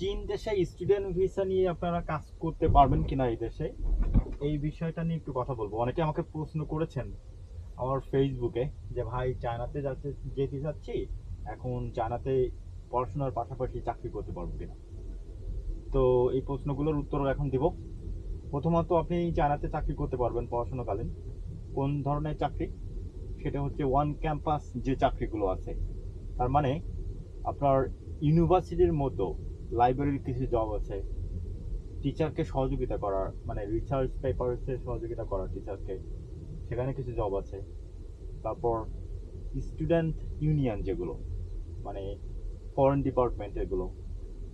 চীন দেশে student visa নিয়ে আপনারা কাজ করতে পারবেন কিনা এই দেশে, এই বিষয়টা নিয়ে একটু কথা বলব। অনেকে আমাকে প্রশ্ন করেছেন আমার ফেসবুকে যে, ভাই, চায়নাতে যাচ্ছে, যেতে যাচ্ছি এখন চায়নাতে পড়াশোনার পাশাপাশি চাকরি করতে পারব কিনা? তো এই প্রশ্নগুলোর উত্তর এখন দিব। প্রথমত, আপনি চায়নাতে চাকরি করতে পারবেন পড়াশোনাকালীন। কোন ধরনের চাকরি? সেটা হচ্ছে ওয়ান ক্যাম্পাস যে চাকরিগুলো আছে। তার মানে আপনার ইউনিভার্সিটির মতো লাইব্রেরির কিছু জব আছে। টিচারকে সহযোগিতা করার মানে রিসার্চ পেপারসে সহযোগিতা করার টিচারকে সেখানে কিছু জব আছে। তারপর স্টুডেন্ট ইউনিয়ন যেগুলো মানে ফরেন ডিপার্টমেন্ট এগুলো।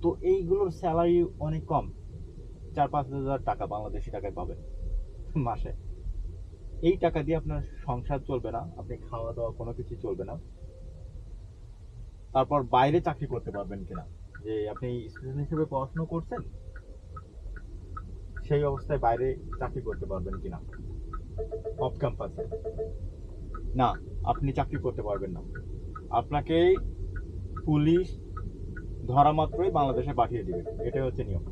তো এইগুলোর স্যালারি অনেক কম। চার পাঁচ হাজার টাকা বাংলাদেশি টাকায় পাবেন মাসে। এই টাকা দিয়ে আপনার সংসার চলবে না, আপনি খাওয়া দাওয়া কোনো কিছু চলবে না। তারপর বাইরে চাকরি করতে পারবেন কিনা। যে আপনি স্টুডেন্ট হিসেবে পড়াশোনা করছেন, সেই অবস্থায় বাইরে চাকরি করতে পারবেন কিনা? অফ ক্যাম্পাসে না, আপনি চাকরি করতে পারবেন না। আপনাকে পুলিশ ধরা মাত্রই বাংলাদেশে পাঠিয়ে দিবে। এটাই হচ্ছে নিয়ম।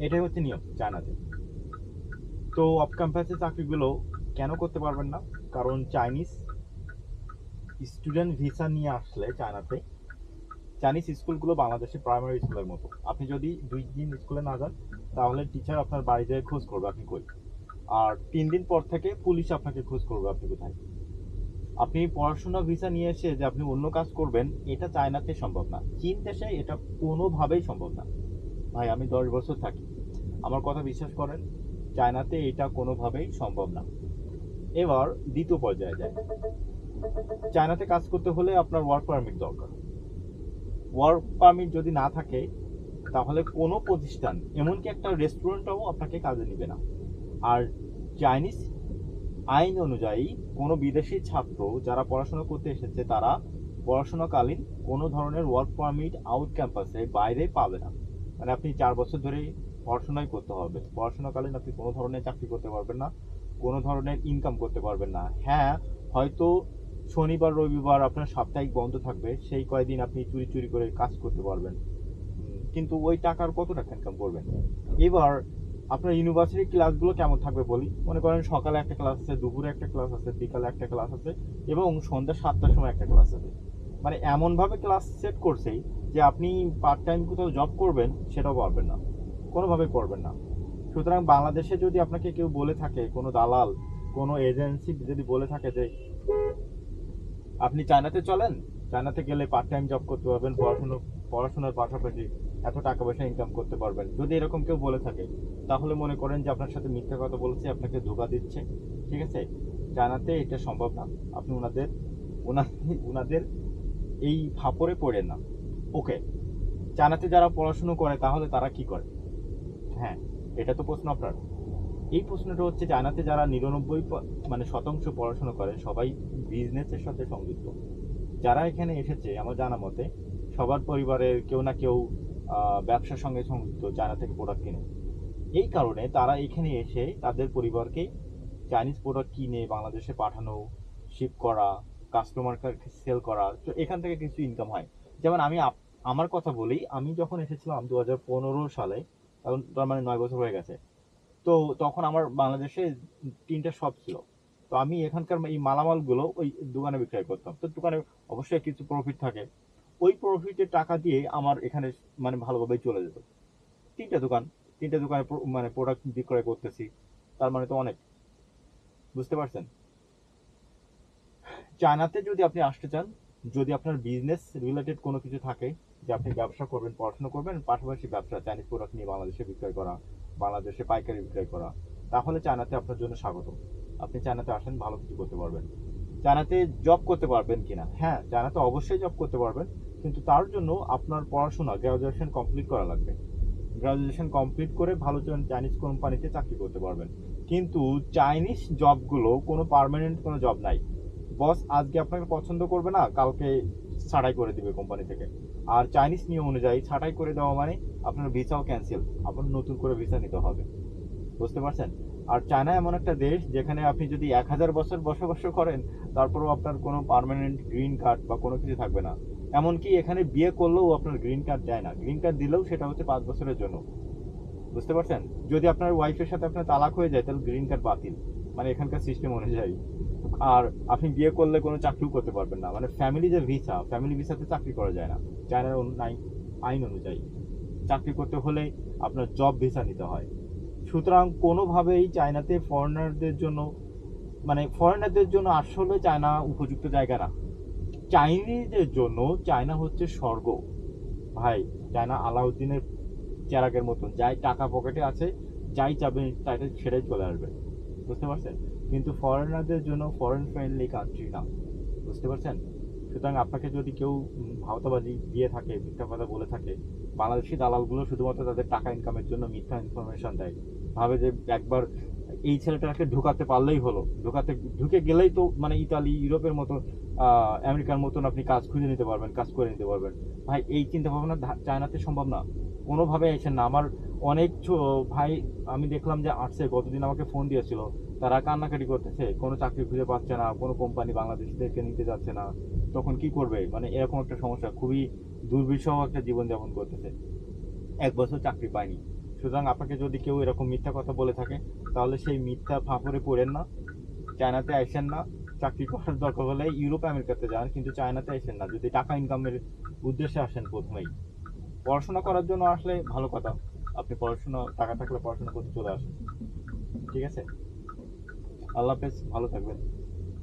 এটাই হচ্ছে নিয়ম চায়নাতে। তো অফ ক্যাম্পাসে চাকরিগুলো কেন করতে পারবেন না? কারণ চাইনিজ স্টুডেন্ট ভিসা নিয়ে আসলে চায়নাতে চাইনিজ স্কুলগুলো বাংলাদেশে প্রাইমারি স্কুলের মতো। আপনি যদি দুই দিন স্কুলে না যান, তাহলে টিচার আপনার বাড়ি যেয়ে খোঁজ করবে আপনি কই। আর তিন দিন পর থেকে পুলিশ আপনাকে খোঁজ করবে আপনি কোথায়। আপনি পড়াশোনা ভিসা নিয়ে এসে যে আপনি অন্য কাজ করবেন, এটা চায়নাতে সম্ভব না। চীন দেশে এটা কোনোভাবেই সম্ভব না। ভাই, আমি দশ বছর থাকি। আমার কথা বিশ্বাস করেন, চায়নাতে এটা কোনোভাবেই সম্ভব না। এবার দ্বিতীয় পর্যায়ে যায় চায়নাতে কাজ করতে হলে আপনার ওয়ার্ক পারমিট দরকার। ওয়ার্ক পারমিট যদি না থাকে, তাহলে কোনো প্রতিষ্ঠান, এমনকি একটা রেস্টুরেন্টও আপনাকে কাজে নেবে না। আর চাইনিজ আইন অনুযায়ী কোনো বিদেশি ছাত্র যারা পড়াশোনা করতে এসেছে, তারা পড়াশোনাকালীন কোনো ধরনের ওয়ার্ক পারমিট আউট ক্যাম্পাসে বাইরে পাবে না। মানে আপনি চার বছর ধরে পড়াশোনাই করতে হবে। পড়াশোনাকালীন আপনি কোনো ধরনের চাকরি করতে পারবেন না, কোনো ধরনের ইনকাম করতে পারবেন না। হ্যাঁ হয়তো শনিবার রবিবার আপনার সাপ্তাহিক বন্ধ থাকবে। সেই কয়দিন আপনি চুরি চুরি করে কাজ করতে পারবেন। কিন্তু ওই টাকার কত টাকা ইনকাম করবেন? এবার আপনার ইউনিভার্সিটির ক্লাসগুলো কেমন থাকবে বলি? মনে করেন সকালে একটা ক্লাস আছে দুপুরে একটা ক্লাস আছে বিকালে একটা ক্লাস আছে এবং সন্ধ্যা সাতটার সময় একটা ক্লাস আছে। মানে এমনভাবে ক্লাস সেট করছেই যে আপনি পার্ট টাইম কোথাও জব করবেন সেটাও পারবেন না। কোনোভাবে করবেন না। সুতরাং বাংলাদেশে যদি আপনাকে কেউ বলে থাকে কোনো দালাল কোনো এজেন্সি যদি বলে থাকে যে আপনি চায়নাতে চলেন? চায়নাতে গেলে পার্ট টাইম জব করতে পারবেন, পড়াশুনো, পড়াশোনার পাশাপাশি এত টাকা পয়সা ইনকাম করতে পারবেন। যদি এরকম কেউ বলে থাকে, তাহলে মনে করেন যে আপনার সাথে মিথ্যা কথা বলছে, আপনাকে ধোকা দিচ্ছে। ঠিক আছে? চায়নাতে এটা সম্ভব না। আপনি ওনাদের ওনাদের এই ফাপড়ে পড়েন না। ওকে চায়নাতে যারা পড়াশুনো করে, তাহলে তারা কি করে? হ্যাঁ এটা তো প্রশ্ন আপনার। এই প্রশ্নটা হচ্ছে চায়নাতে যারা নিরানব্বই মানে শতাংশ পড়াশোনা করে সবাই বিজনেসের সাথে সংযুক্ত। যারা এখানে এসেছে, আমার জানা মতে, সবার পরিবারের কেউ না কেউ ব্যবসার সঙ্গে সংযুক্ত, চায়না থেকে প্রোডাক্ট কিনে। এই কারণে তারা এখানে এসে তাদের পরিবারকে চাইনিজ প্রোডাক্ট কিনে, বাংলাদেশে পাঠানো শিপ করা কাস্টমারকে সেল করা, তো এখান থেকে কিছু ইনকাম হয়। যেমন আমি আমার কথা বলি, আমি যখন এসেছিলাম দু হাজার পনেরো সালে, তখন তার মানে নয় বছর হয়ে গেছে। তো তখন আমার বাংলাদেশে তিনটা শপ ছিল। তো আমি এখানকার এই মালামালগুলো ওই দোকানে বিক্রয় করতাম। তো দোকানে অবশ্যই কিছু প্রফিট থাকে। ওই প্রফিটের টাকা দিয়ে আমার এখানে মানে ভালোভাবেই চলে যেত। তিনটা দোকান, তিনটা দোকানে মানে প্রোডাক্ট বিক্রয় করতেছি। তার মানে তো অনেক। বুঝতে পারছেন? চায়নাতে যদি আপনি আসতে চান, যদি আপনার বিজনেস রিলেটেড কোনো কিছু থাকে, যে আপনি ব্যবসা করবেন, পড়াশোনা করবেন, পাশাপাশি ব্যবসা চাইনিজ প্রোডাক্ট নিয়ে বাংলাদেশে বিক্রয় করা বাংলাদেশে পাইকারি বিক্রয় করা। তাহলে চায়নাতে আপনার জন্য স্বাগত আপনি চায়নাতে আসেন, ভালো কিছু করতে পারবেন। চায়নাতে জব করতে পারবেন কিনা? হ্যাঁ চায়নাতে অবশ্যই জব করতে পারবেন। কিন্তু তার জন্য আপনার পড়াশোনা গ্রাজুয়েশন কমপ্লিট করা লাগবে। গ্রাজুয়েশন কমপ্লিট করে ভালো চাইনিজ কোম্পানিতে চাকরি করতে পারবেন। কিন্তু চাইনিজ জবগুলো কোনো পার্মানেন্ট কোনো জব নাই। বস আজকে আপনাকে পছন্দ করবে না, কালকে ছাঁটাই করে দিবে কোম্পানি থেকে। আর চাইনিজ নিয়ম অনুযায়ী ছাঁটাই করে দেওয়া মানে আপনার ভিসাও ক্যান্সেল আপনার নতুন করে ভিসা নিতে হবে। বুঝতে পারছেন? আর চায়না এমন একটা দেশ যেখানে আপনি যদি এক হাজার বছর বসবাস করেন, তারপরেও আপনার কোনো পার্মানেন্ট গ্রিন কার্ড বা কোনো কিছু থাকবে না। এমনকি এখানে বিয়ে করলেও আপনার গ্রিন কার্ড দেয় না। গ্রিন কার্ড দিলেও সেটা হচ্ছে পাঁচ বছরের জন্য। বুঝতে পারছেন? যদি আপনার ওয়াইফের সাথে আপনার তালাক হয়ে যায়, তাহলে গ্রিন কার্ড বাতিল। মানে এখানকার সিস্টেম অনুযায়ী। আর আপনি বিয়ে করলে কোনো চাকরিও করতে পারবেন না। মানে ফ্যামিলি যে ভিসা ফ্যামিলি ভিসাতে চাকরি করা যায় না। চায়নার আইন- অনুযায়ী। চাকরি করতে হলে আপনার জব ভিসা নিতে হয়। সুতরাং কোনোভাবেই চায়নাতে ফরেনারদের জন্য মানে ফরেনারদের জন্য আসলে চায়না উপযুক্ত জায়গা না। চাইনিজদের জন্য চায়না হচ্ছে স্বর্গ। ভাই চায়না আলাউদ্দিনের চেরাগের মতন। যাই টাকা পকেটে আছে, যাই চাবে, তাই সেটাই চলে আসবে। বুঝতে পারছেন? কিন্তু ফরেনারদের জন্য ফরেন ফ্রেন্ডলি কান্ট্রি না বুঝতে পারছেন? সুতরাং আপনাকে যদি কেউ উম, ভাওতাবাজি দিয়ে থাকে মিথ্যা কথা বলে থাকে বাংলাদেশি দালালগুলো শুধুমাত্র তাদের টাকা ইনকামের জন্য মিথ্যা ইনফরমেশন দেয়। ভাবে যে একবার এই ছেলেটাকে ঢুকাতে পারলেই হলো। ঢুকাতে ঢুকে গেলেই তো মানে ইতালি ইউরোপের মতো আমেরিকার মতন আপনি কাজ খুঁজে নিতে পারবেন কাজ করে নিতে পারবেন। ভাই এই চিন্তা ভাবনা চায়নাতে সম্ভব না। কোনোভাবে আসেন না। আমার অনেক ভাই, আমি দেখলাম যে আর্টসে গতদিন আমাকে ফোন দিয়েছিল। তারা কান্নাকাটি করতেছে, কোনো চাকরি খুঁজে পাচ্ছে না, কোনো কোম্পানি বাংলাদেশিদেরকে নিতে যাচ্ছে না। তখন কি করবে? মানে এরকম একটা সমস্যা, খুবই দুর্বিষহ একটা জীবনযাপন করতেছে। এক বছর চাকরি পায়নি। সুতরাং আপনাকে যদি কেউ এরকম মিথ্যা কথা বলে থাকে, তাহলে সেই মিথ্যা ফাঁপড়ে পড়েন না। চায়নাতে আসেন না। চাকরি করার দরকার হলে ইউরোপ, আমেরিকাতে যান, কিন্তু চায়নাতে আসেন না। যদি টাকা ইনকামের উদ্দেশ্যে আসেন প্রথমেই। পড়াশোনা করার জন্য আসলে ভালো কথা। আপনি পড়াশোনা, টাকা থাকলে পড়াশোনা করতে চলে আসেন। ঠিক আছে? আল্লাহ হাফেজ, ভালো থাকবেন।